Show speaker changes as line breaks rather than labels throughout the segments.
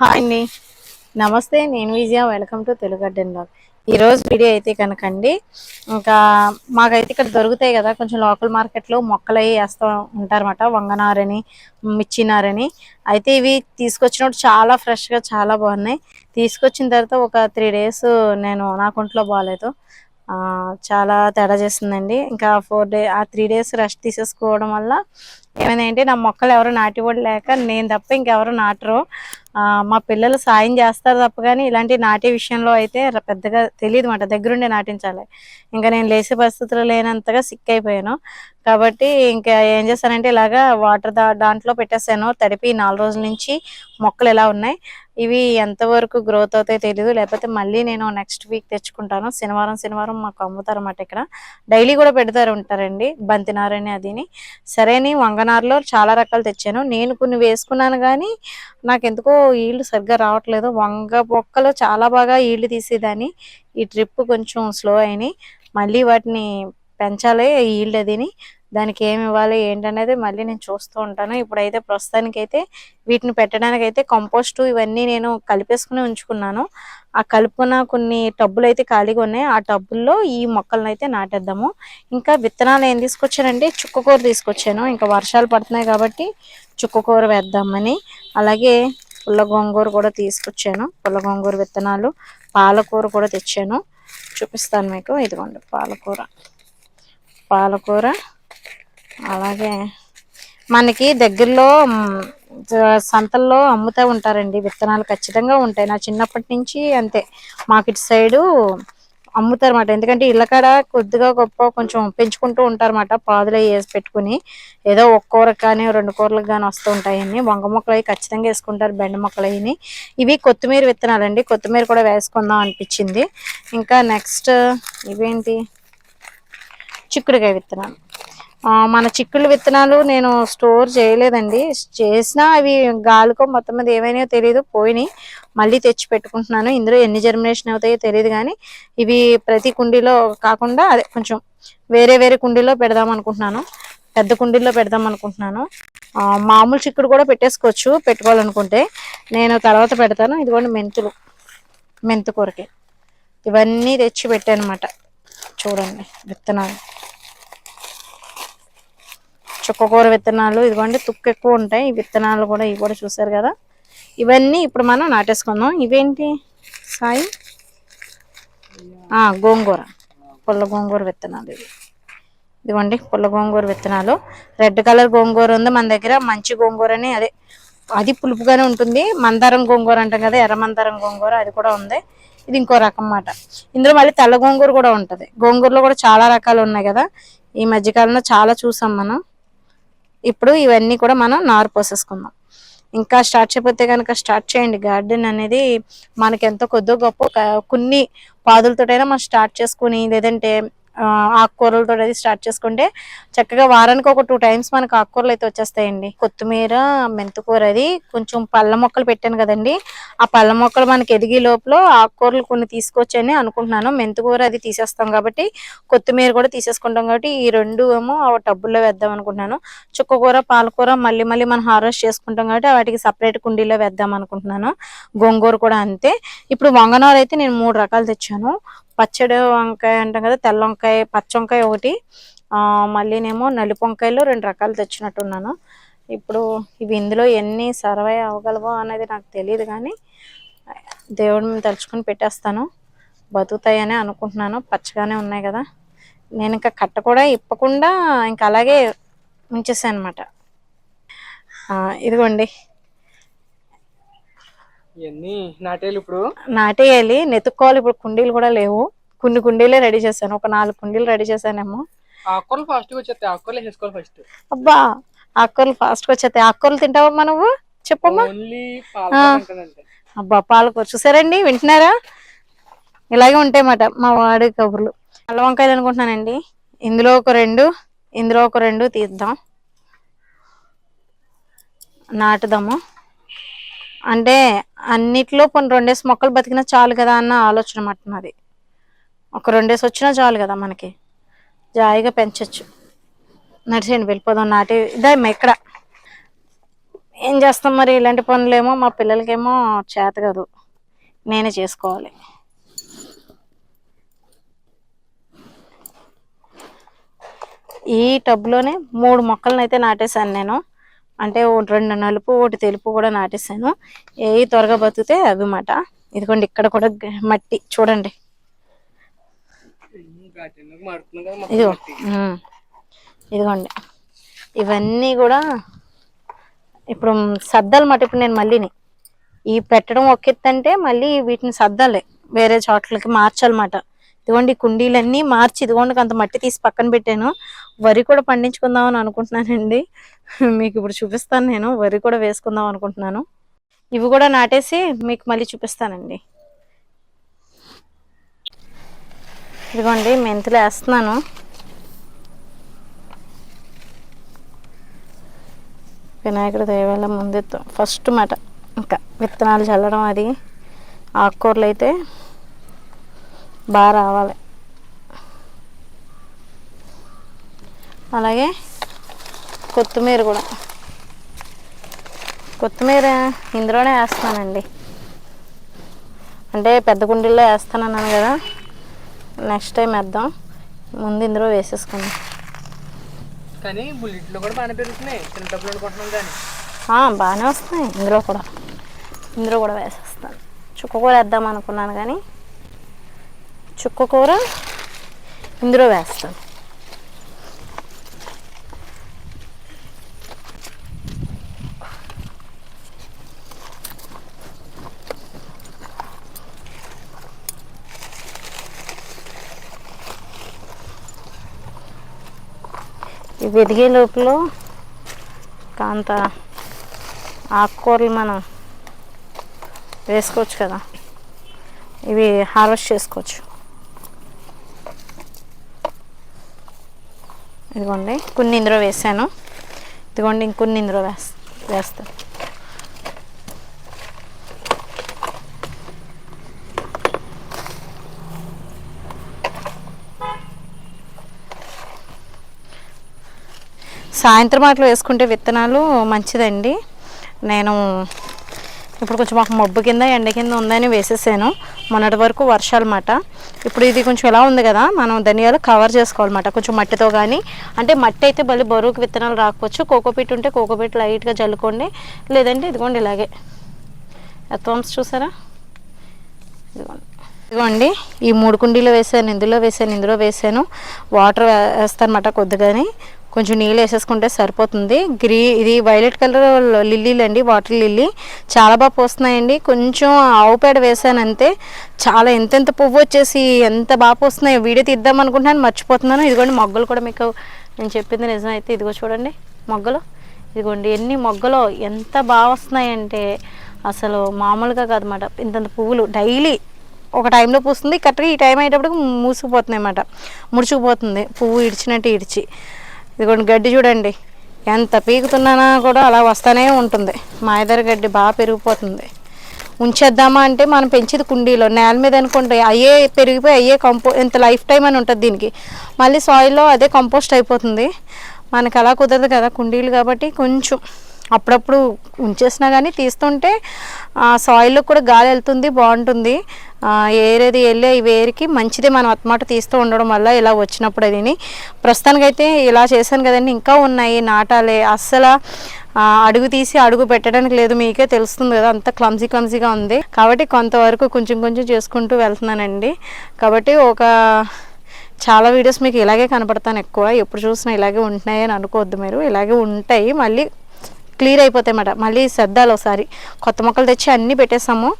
Hi అండి. నమస్తే నేను విజయ. Welcome to Telugu garden blog. ఈరోజు వీడియో అయితే కనుకండి. ఇంకా మాకైతే ఇక్కడ దొరుకుతాయి కదా కొంచెం లోకల్ మార్కెట్లో మొక్కలు అవి వేస్తూ ఉంటారన్నమాట. వంగనారని మిర్చినారని అయితే ఇవి తీసుకొచ్చినప్పుడు చాలా ఫ్రెష్గా చాలా బాగున్నాయి. తీసుకొచ్చిన తర్వాత ఒక త్రీ డేస్ నేను నా కొంట్లో బాగాలేదు. చాలా తేడా చేస్తుందండి. ఇంకా ఫోర్ డే ఆ త్రీ డేస్ రెస్ట్ తీసేసుకోవడం వల్ల ఏమైందంటే నా మొక్కలు ఎవరు నాటివ్వడం లేక నేను తప్ప ఇంకెవరు నాటరు. మా పిల్లలు సాయం చేస్తారు తప్ప కానీ ఇలాంటి నాటే విషయంలో అయితే పెద్దగా తెలియదు మాట దగ్గరుండి నాటించాలి. ఇంకా నేను లేసే పరిస్థితులు లేనంతగా సిక్ అయిపోయాను కాబట్టి ఇంకా ఏం చేస్తానంటే ఇలాగా వాటర్ దా దాంట్లో పెట్టేసాను తడిపి నాలుగు రోజుల నుంచి మొక్కలు ఎలా ఉన్నాయి ఇవి ఎంతవరకు గ్రోత్ అవుతాయో తెలియదు లేకపోతే మళ్ళీ నేను నెక్స్ట్ వీక్ తెచ్చుకుంటాను. శనివారం శనివారం మాకు అమ్ముతారు అన్నమాట ఇక్కడ. డైలీ కూడా పెడతారు ఉంటారండి. బంతినారని అదిని. సరేని వంగనారులో చాలా రకాలు తెచ్చాను. నేను కొన్ని వేసుకున్నాను కానీ నాకు ఎందుకో ఈల్డ్ సరిగ్గా రావట్లేదు. వంగ మొక్కలు చాలా బాగా ఈల్డ్ తీసేదాన్ని. ఈ ట్రిప్ కొంచెం స్లో అయినాయి. మళ్ళీ వాటిని పెంచాలి ఈల్డ్ అదిని దానికి ఏమి ఇవ్వాలి ఏంటనేది మళ్ళీ నేను చూస్తూ ఉంటాను. ఇప్పుడైతే ప్రస్తుతానికైతే వీటిని పెట్టడానికి అయితే ఇవన్నీ నేను కలిపేసుకుని ఉంచుకున్నాను. ఆ కలుపుకున్న కొన్ని టబ్బులు అయితే ఖాళీగా ఉన్నాయి. ఆ టబ్బుల్లో ఈ మొక్కలను అయితే నాటేద్దాము. ఇంకా విత్తనాలు ఏం తీసుకొచ్చానంటే చుక్కకూర తీసుకొచ్చాను. ఇంకా వర్షాలు పడుతున్నాయి కాబట్టి చుక్కకూర వేద్దామని. అలాగే పుల్ల గోంగూర కూడా తీసుకొచ్చాను. పుల్ల గోంగూర విత్తనాలు పాలకూర కూడా తెచ్చాను. చూపిస్తాను మీకు. ఇదిగోండి పాలకూర. పాలకూర అలాగే మనకి దగ్గరలో సంతల్లో అమ్ముతూ ఉంటారండి. విత్తనాలు ఖచ్చితంగా ఉంటాయి. నా చిన్నప్పటి నుంచి అంతే. మాకు ఇటు సైడు అమ్ముతారు అన్నమాట ఎందుకంటే ఇళ్ళకాడ కొద్దిగా గొప్ప కొంచెం పెంచుకుంటూ ఉంటారన్నమాట పాదులు అవి వేసి పెట్టుకుని. ఏదో ఒక్క కూరకు కానీ రెండు కూరలకు కానీ వస్తూ ఉంటాయని వంగ మొక్కలు అవి ఖచ్చితంగా వేసుకుంటారు బెండ మొక్కలు అవి ఇవి కొత్తిమీర విత్తనాలండి. కొత్తిమీర కూడా వేసుకుందాం అనిపించింది. ఇంకా నెక్స్ట్ ఇవేంటి? చిక్కుడుకాయ విత్తనాలు. మన చిక్కుళ్ళు విత్తనాలు నేను స్టోర్ చేయలేదండి. చేసినా అవి గాలికో మొత్తం మీద ఏమైనా తెలియదు పోయినాయి. మళ్ళీ తెచ్చి పెట్టుకుంటున్నాను. ఇందులో ఎన్ని జర్మినేషన్ అవుతాయో తెలియదు కానీ ఇవి ప్రతి కుండీలో కాకుండా అదే కొంచెం వేరే వేరే కుండీలో పెడదాం అనుకుంటున్నాను. పెద్ద కుండీల్లో పెడదాం అనుకుంటున్నాను. మామూలు చిక్కుడు కూడా పెట్టేసుకోవచ్చు పెట్టుకోవాలనుకుంటే. నేను తర్వాత పెడతాను. ఇదిగోండి మెంతులు మెంతు కూరకి. ఇవన్నీ తెచ్చి పెట్టాను చూడండి విత్తనాలు. చుక్కకూర విత్తనాలు ఇదిగోండి తుక్కు ఎక్కువ ఉంటాయి. ఈ విత్తనాలు కూడా ఇవి కూడా చూసారు కదా. ఇవన్నీ ఇప్పుడు మనం నాటేసుకుందాం. ఇవేంటి? సాయి? గోంగూర. పుల్ల గోంగూర విత్తనాలు ఇవి. ఇదిగోండి పుల్ల గోంగూర విత్తనాలు. రెడ్ కలర్ గోంగూర ఉంది మన దగ్గర. మంచి గోంగూర అని అదే అది పులుపుగానే ఉంటుంది. మందారం గోంగూర అంటాం కదా ఎర్ర మందారం గోంగూర అది కూడా ఉంది. ఇది ఇంకో రకం మాట ఇందులో మళ్ళీ తెల్ల గోంగూర కూడా ఉంటుంది. గోంగూరలో కూడా చాలా రకాలు ఉన్నాయి కదా. ఈ మధ్యకాలంలో చాలా చూసాం మనం. ఇప్పుడు ఇవన్నీ కూడా మనం నారు పోసేసుకుందాం. ఇంకా స్టార్ట్ చేయకపోతే కనుక స్టార్ట్ చేయండి. గార్డెన్ అనేది మనకి ఎంతో కొద్దో గొప్ప కొన్ని పాదులతోటైనా మనం స్టార్ట్ చేసుకుని లేదంటే ఆకుకూరలతో అది స్టార్ట్ చేసుకుంటే చక్కగా వారానికి ఒక టూ టైమ్స్ మనకు ఆకుకూరలు అయితే వచ్చేస్తాయండి. కొత్తిమీర మెంతికూర అది కొంచెం పళ్ళ మొక్కలు పెట్టాను కదండి. ఆ పళ్ళ మొక్కలు మనకి ఎదిగే లోపల ఆకుకూరలు కొన్ని తీసుకొచ్చని అనుకుంటున్నాను. మెంతికూర అది తీసేస్తాం కాబట్టి కొత్తిమీర కూడా తీసేసుకుంటాం కాబట్టి ఈ రెండు ఏమో ఆ టబ్బుల్లో వేద్దాం అనుకుంటున్నాను. చుక్కకూర పాలకూర మళ్ళీ మళ్ళీ మనం హార్వెస్ట్ చేసుకుంటాం కాబట్టి వాటికి సపరేట్ కుండీలో వేద్దాం అనుకుంటున్నాను. గోంగూర కూడా అంతే. ఇప్పుడు వంగనారు అయితే నేను మూడు రకాలు తెచ్చాను. పచ్చడి వంకాయ అంటాం కదా తెల్ల వంకాయ పచ్చ వంకాయ ఒకటి. మళ్ళీ మళ్ళీనేమో నలుపు వంకాయలు రెండు రకాలు తెచ్చినట్టున్నాను. ఇప్పుడు ఇవి ఇందులో ఎన్ని సర్వే అవ్వగలవో అనేది నాకు తెలియదు కానీ దేవుడిని తలుచుకొని పెట్టేస్తాను. బతుకుతాయని అనుకుంటున్నాను. పచ్చగానే ఉన్నాయి కదా. నేను ఇంకా కట్ట కూడా ఇప్పకుండా ఇంకా అలాగే ఉంచేసాను అనమాట ఇదిగోండి.
ఇవన్నీ నాటేలు ఇప్పుడు?
నాటేయాలి నెతుక్కోవాలి. ఇప్పుడు కుండీలు కూడా లేవు. కొన్ని కుండీలే రెడీ చేశాను. ఒక నాలుగు కుండీలు రెడీ చేశానేమో.
ఆకుకూరలు ఫాస్ట్గా వచ్చేస్తాయి. ఆకుకూరలు వేసుకోవాలి ఫస్ట్
అబ్బా! ఆకుకూరలు fast గా వచ్చేస్తాయి. ఆకుకూరలు తింటావమ్మా నువ్వు? చెప్పమ్మా. అబ్బా! పాలకూర చూసారండి? వింటున్నారా? ఇలాగే ఉంటాయన్నమాట మా వాడి కబుర్లు. అల్ల వంకాయలు అనుకుంటున్నానండి. ఇందులో ఒక రెండు ఇందులో ఒక రెండు తీద్దాం. నాటుదాము. అంటే అన్నిట్లో కొన్ని రెండేసి మొక్కలు బతికినా చాలు కదా అన్న ఆలోచన మాట నాది. ఒక రెండేసి వచ్చినా చాలు కదా మనకి. జాయిగా పెంచచ్చు. నడిచేయండి వెళ్ళిపోదాం నాటి ఇదే ఇక్కడ ఏం చేస్తాం మరి? ఇలాంటి పనులేమో మా పిల్లలకేమో చేత కాదు. నేనే చేసుకోవాలి. ఈ టబ్లోనే మూడు మొక్కలను అయితే నాటేశాను నేను. అంటే ఒకటి రెండు నలుపు ఒకటి తెలుపు కూడా నాటేశాను. ఏ త్వరగా బతికితే అవి మాట. ఇదిగోండి ఇక్కడ కూడా మట్టి. చూడండి. ఇదిగో. ఇదిగోండి. ఇవన్నీ కూడా ఇప్పుడు సర్దాలన్నమాట ఇప్పుడు నేను మళ్ళీని. ఈ పెట్టడం ఒక ఎత్తు అంటే మళ్ళీ వీటిని సర్దాలి వేరే చోట్లకి మార్చాలన్నమాట ఇదిగోండి కుండీలన్నీ మార్చి ఇదిగోండి అంత మట్టి తీసి పక్కన పెట్టాను. వరి కూడా పండించుకుందామని అనుకుంటున్నానండి. మీకు ఇప్పుడు చూపిస్తాను నేను వరి కూడా వేసుకుందాం అనుకుంటున్నాను. ఇవి కూడా నాటేసి మీకు మళ్ళీ చూపిస్తానండి. ఇదిగోండి మెంతులు వేస్తున్నాను. వినాయకుడు దయవల్ల ముందు ఫస్ట్ మాట ఇంకా విత్తనాలు చల్లడం అది. ఆకుకూరలు అయితే బాగా రావాలి. అలాగే కొత్తిమీర కూడా. కొత్తిమీర ఇందులోనే వేస్తానండి. అంటే పెద్ద కుండీల్లో వేస్తానన్నాను కదా. నెక్స్ట్ టైం వేద్దాం. ముందు ఇందులో వేసేసుకుందాం.
కానీ బుల్లెట్లో కూడా బాగానే పెరుగుతున్నాయి. చిన్న డబ్బులు అనుకుంటున్నాం కానీ.
ఆ, బాగానే వస్తున్నాయి. ఇందులో కూడా. ఇందులో కూడా వేసేస్తాను. చుక్క కూర వేద్దాం అనుకున్నాను కానీ చుక్క కూర ఇందులో వేస్తాను. ఇవి ఎదిగే లోపల కాంత ఆకుకూరలు మనం వేసుకోవచ్చు కదా. ఇవి హార్వెస్ట్ చేసుకోవచ్చు. ఇదిగోండి కొన్ని ఇందులో వేసాను. ఇదిగోండి ఇంకొన్ని ఇందులో వేస్ వేస్తాను సాయంత్రం అట్లా వేసుకుంటే విత్తనాలు మంచిదండి. నేను ఇప్పుడు కొంచెం మాకు మబ్బు కింద ఎండ కింద ఉందని వేసేసాను. మొన్నటి వరకు వర్షాలు మాట ఇప్పుడు ఇది కొంచెం ఎలా ఉంది కదా మనం ధనియాలు కవర్ చేసుకోవాలన్నమాట. కొంచెం మట్టితో కానీ అంటే మట్టి అయితే భలే బరువుకి విత్తనాలు రాకపోవచ్చు. కోకోపీట్ ఉంటే కోకోపీట్ లైట్గా చల్లుకోండి లేదంటే ఇదిగోండి ఇలాగే. ఎత్వంస్ చూసారా? ఇదిగోండి. ఇదిగోండి ఈ మూడు కుండీలో వేసాను ఇందులో వేసాను ఇందులో వేసాను. వాటర్ వేస్తానమాట కొద్దిగాని. కొంచెం నీళ్ళు వేసేసుకుంటే సరిపోతుంది. గ్రీ ఇది వైలెట్ కలర్ లిల్లీలు అండి వాటర్ లిల్లీ. చాలా బాగా పోస్తున్నాయండి. కొంచెం ఆవు పేడ వేసాను అంతే చాలా ఎంతెంత పువ్వు వచ్చేసి ఎంత బాగా పోస్తున్నాయి వీడియో తీద్దాం అనుకుంటున్నాను మర్చిపోతున్నాను. ఇదిగోండి మొగ్గలు కూడా మీకు నేను చెప్పింది నిజమైతే. ఇదిగో చూడండి మొగ్గలు. ఇదిగోండి ఎన్ని మొగ్గలు ఎంత బాగా వస్తున్నాయంటే అసలు మామూలుగా కాదన్నమాట. ఇంతంత పువ్వులు డైలీ ఒక టైంలో పూస్తుంది కరెక్ట్గా ఈ టైం అయ్యేటప్పుడు మూసుకుపోతుంది అన్నమాట ముడుచుకుపోతుంది. పువ్వు ఇడిచినట్టు ఇడిచి. ఇదిగోండి గడ్డి చూడండి. ఎంత పీకుతున్నానా కూడా అలా వస్తూనే ఉంటుంది. మా ఎదర గడ్డి బాగా పెరిగిపోతుంది. ఉంచేద్దామా అంటే మనం పెంచేది కుండీలో. నేల మీద అనుకుంటే అయ్యే పెరిగిపోయి అయ్యే కంపో ఇంత లైఫ్ టైం అని ఉంటుంది దీనికి. మళ్ళీ సాయిల్లో అదే కంపోస్ట్ అయిపోతుంది. మనకు అలా కుదరదు కదా కుండీలు కాబట్టి కొంచెం అప్పుడప్పుడు ఉంచేసినా కానీ తీస్తుంటే సాయిల్లో కూడా గాలి వెళ్తుంది బాగుంటుంది. ఏరేది వెళ్ళే వేరికి మంచిది మనం అత్తమాట తీస్తూ ఉండడం వల్ల ఇలా వచ్చినప్పుడు అదిని. ప్రస్తుతానికైతే ఇలా చేశాను కదండి ఇంకా ఉన్నాయి నాటాలే. అస్సలు అడుగు తీసి అడుగు పెట్టడానికి లేదు మీకే తెలుస్తుంది కదా అంత క్లమ్జీ క్లమ్జీగా ఉంది. కాబట్టి కొంతవరకు కొంచెం కొంచెం చేసుకుంటూ వెళ్తున్నానండి. కాబట్టి ఒక చాలా వీడియోస్ మీకు ఇలాగే కనపడతాను ఎక్కువ. ఎప్పుడు చూసినా ఇలాగే ఉంటున్నాయి అని అనుకోవద్దు మీరు. ఇలాగే ఉంటాయి. మళ్ళీ క్లియర్ అయిపోతాయి అన్నమాట. మళ్ళీ సర్దాలి ఒకసారి. కొత్త మొక్కలు తెచ్చి అన్నీ పెట్టేసాము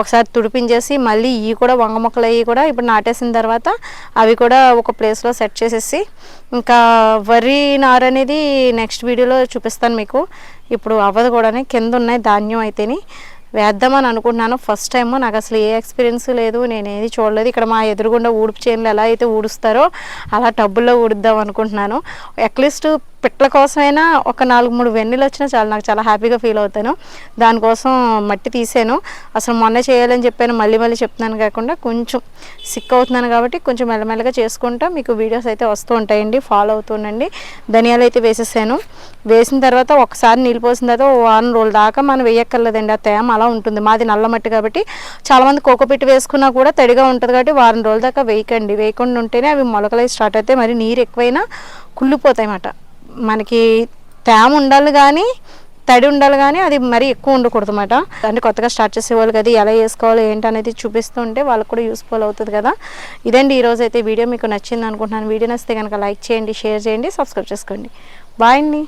ఒకసారి తుడిపించేసి మళ్ళీ ఇవి కూడా వంగ మొక్కలు అవి కూడా ఇప్పుడు నాటేసిన తర్వాత అవి కూడా ఒక ప్లేస్లో సెట్ చేసేసి ఇంకా వరి నారు అనేది నెక్స్ట్ వీడియోలో చూపిస్తాను మీకు. ఇప్పుడు అవ్వదు కూడా కింద ఉన్నాయి ధాన్యం అయితేని. వేద్దామని అనుకుంటున్నాను. ఫస్ట్ టైం నాకు అసలు ఏ ఎక్స్పీరియన్స్ లేదు. నేను ఏది చూడలేదు. ఇక్కడ మా ఎదురుగుండా ఊడుపు చేనులు ఎలా అయితే ఊడుస్తారో అలా టబ్బుల్లో ఊడుద్దాం అనుకుంటున్నాను. అట్లీస్ట్ పిట్ల కోసమైనా ఒక నాలుగు మూడు వెన్నెలు వచ్చినా చాలా. నాకు చాలా హ్యాపీగా ఫీల్ అవుతాను. దానికోసం మట్టి తీసాను. అసలు మొన్న చేయాలని చెప్పాను. మళ్ళీ మళ్ళీ చెప్తున్నాను కాకుండా కొంచెం సిక్ అవుతున్నాను కాబట్టి కొంచెం మెల్లమెల్లగా చేసుకుంటా. మీకు వీడియోస్ అయితే వస్తూ ఉంటాయండి. ఫాలో అవుతుండండి ధనియాలు అయితే వేసేసాను. వేసిన తర్వాత ఒకసారి నీళ్ళు పోసిన తర్వాత ఓ వారం రోజుల దాకా మనం వేయక్కర్లేదండి. ఆ తేమ అలా ఉంటుంది. మాది నల్ల మట్టి కాబట్టి చాలామంది కోకోపిట్ వేసుకున్నా కూడా తడిగా ఉంటుంది కాబట్టి వారం రోజుల దాకా వేయకండి. వేయకుండా ఉంటేనే అవి మొలకలు స్టార్ట్ అవుతాయి. మరి నీరు ఎక్కువైనా కుళ్ళిపోతాయి అన్నమాట మనకి తేమ ఉండాలి కానీ తడి ఉండాలి కానీ అది మరీ ఎక్కువ ఉండకూడదు అనమాట అంటే కొత్తగా స్టార్ట్ చేసేవాళ్ళు కదా ఎలా వేసుకోవాలి ఏంటి అనేది చూపిస్తూ ఉంటే వాళ్ళకు కూడా యూస్ఫుల్ అవుతుంది కదా. ఇదండి ఈరోజు అయితే వీడియో. మీకు నచ్చింది అనుకుంటున్నాను. వీడియో నచ్చితే కనుక లైక్ చేయండి షేర్ చేయండి సబ్స్క్రైబ్ చేసుకోండి. బాయ్ అండి.